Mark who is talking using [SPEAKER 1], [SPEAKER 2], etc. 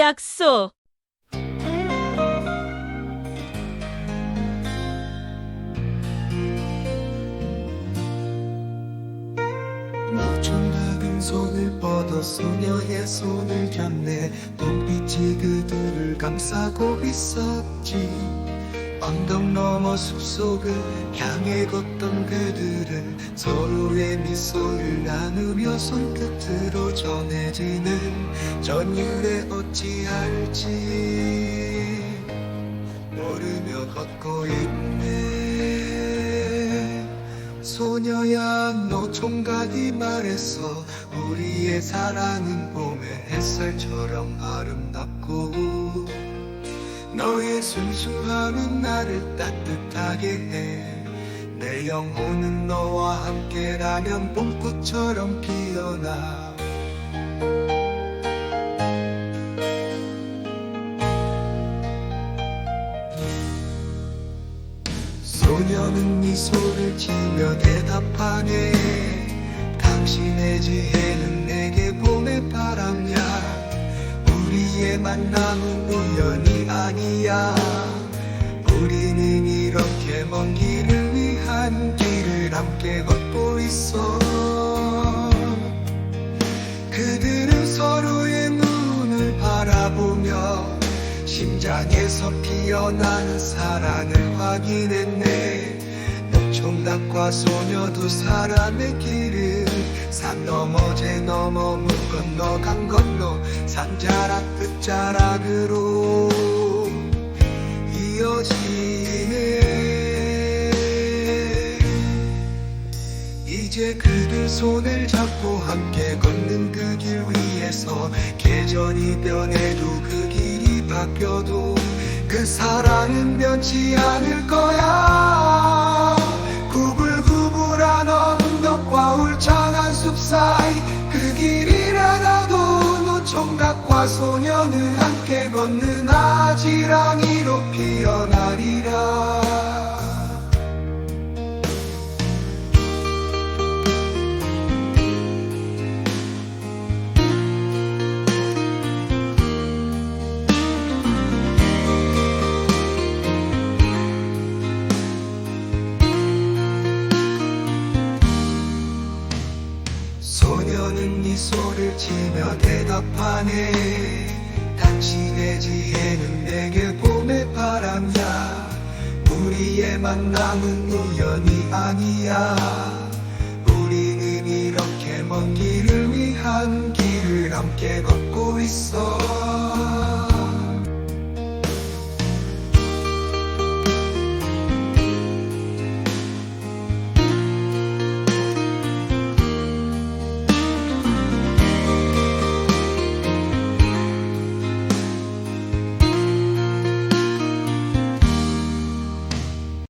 [SPEAKER 1] 약속.
[SPEAKER 2] 손을 뻗어 소녀의 손을 잡네 눈빛이 그들을 감싸고 있었지 언덕 너머 숲속을 향해 걷던 그들은 서로의 미소를 나누며 손끝으로 전해지는 전율에 어찌할지 모르며 걷고 있네. 소녀야 너 총각이 말했어. 우리의 사랑은 봄의 햇살처럼 아름답고 너의 순수함은 나를 따뜻하게 해 내 영혼은 너와 함께라면 봄꽃처럼 피어나. 소녀는 미소를 지며 대답하네. 당신의 지혜는 우리의 만남은 우연이 아니야. 우리는 이렇게 먼 길을 위한 길을 함께 걷고 있어. 그들은 서로의 눈을 바라보며 심장에서 피어나는 사랑을 확인했네. 총각과 소녀 두 사람의 길은 산 넘어 제 넘어 물 건너 강 건너 산자락 끝자락으로 이어지네 이제 그들 손을 잡고 함께 걷는 그 길 위에서 계절이 변해도 그 길이 바뀌어도 그 사랑은 변치 않을 거야 하나도 노총각과 소녀는 함께 걷는 아지랑이 미소를 지며 대답하네. 당신의 지혜는 내게 봄의 바람이야. 우리의 만남은 우연이 아니야. 우리는 이렇게 먼 길을 위한 길을 함께 걷고 있어